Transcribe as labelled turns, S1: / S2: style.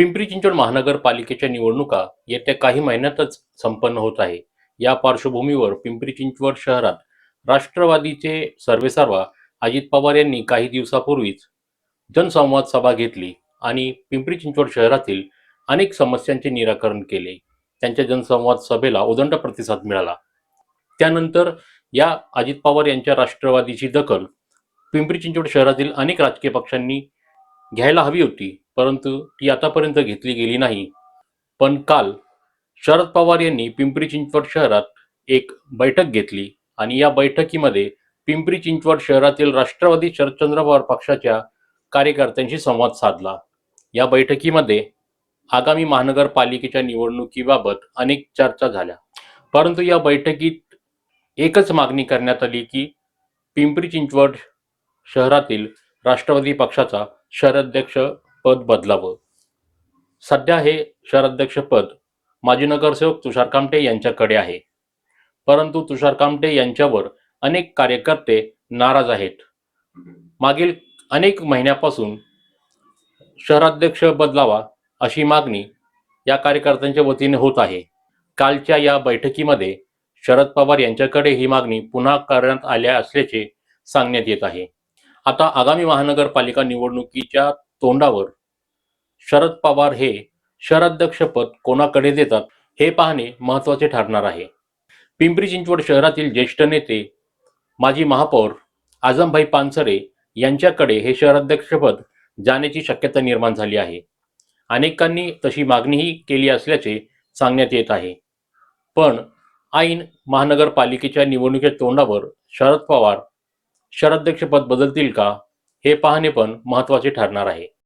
S1: पिंपरी चिंचवड महानगरपालिकेच्या निवडणुका येत्या काही महिन्यातच संपन्न होत आहे. या पार्श्वभूमीवर पिंपरी चिंचवड शहरात राष्ट्रवादीचे सर्वेसर्वा अजित पवार यांनी काही दिवसापूर्वीच जनसंवाद सभा घेतली आणि पिंपरी चिंचवड शहरातील अनेक समस्यांचे निराकरण केले. त्यांच्या जनसंवाद सभेला उदंड प्रतिसाद मिळाला. त्यानंतर या अजित पवार यांच्या राष्ट्रवादीची दखल पिंपरी चिंचवड शहरातील अनेक राजकीय पक्षांनी घ्यायला हवी होती. परंतु ती आतापर्यंत घेतली गेली नाही. पण काल शरद पवार यांनी पिंपरी चिंचवड शहरात एक बैठक घेतली आणि या बैठकीमध्ये पिंपरी चिंचवड शहरातील राष्ट्रवादी शरदचंद्र पवार पक्षाच्या कार्यकर्त्यांशी संवाद साधला. या बैठकीमध्ये आगामी महानगरपालिकेच्या निवडणुकीबाबत अनेक चर्चा झाल्या. परंतु या बैठकीत एकच मागणी करण्यात आली की पिंपरी चिंचवड शहरातील राष्ट्रवादी पक्षाचा शहराध्यक्ष पद बदलावं. सध्या हे शहराध्यक्षपद माजी नगरसेवक तुषार कामटे यांच्याकडे आहे. परंतु तुषार कामटे यांच्यावर अनेक कार्यकर्ते नाराज आहेत. मागील अनेक महिन्यापासून शहराध्यक्ष बदलावा अशी मागणी या कार्यकर्त्यांच्या वतीने होत आहे. कालच्या या बैठकीमध्ये शरद पवार यांच्याकडे ही मागणी पुन्हा करण्यात आल्या असल्याचे सांगण्यात येत आहे. आता आगामी महानगरपालिका निवडणुकीच्या तोंडावर. शरद पवार हे शहराध्यक्षपद कोणाकडे देतात हे पाहणे महत्त्वाचे ठरणार आहे. पिंपरी चिंचवड शहरातील ज्येष्ठ नेते माजी महापौर आझमभाई पानसरे यांच्याकडे हे शहराध्यक्षपद जाण्याची शक्यता निर्माण झाली आहे. अनेकांनी तशी मागणीही केली असल्याचे सांगण्यात येत आहे. पण ऐन महानगरपालिकेच्या निवडणुकीच्या तोंडावर शरद पवार शहराध्यक्षपद बदलतील का? हे पाहणे पण महत्त्वाचे ठरणार आहे.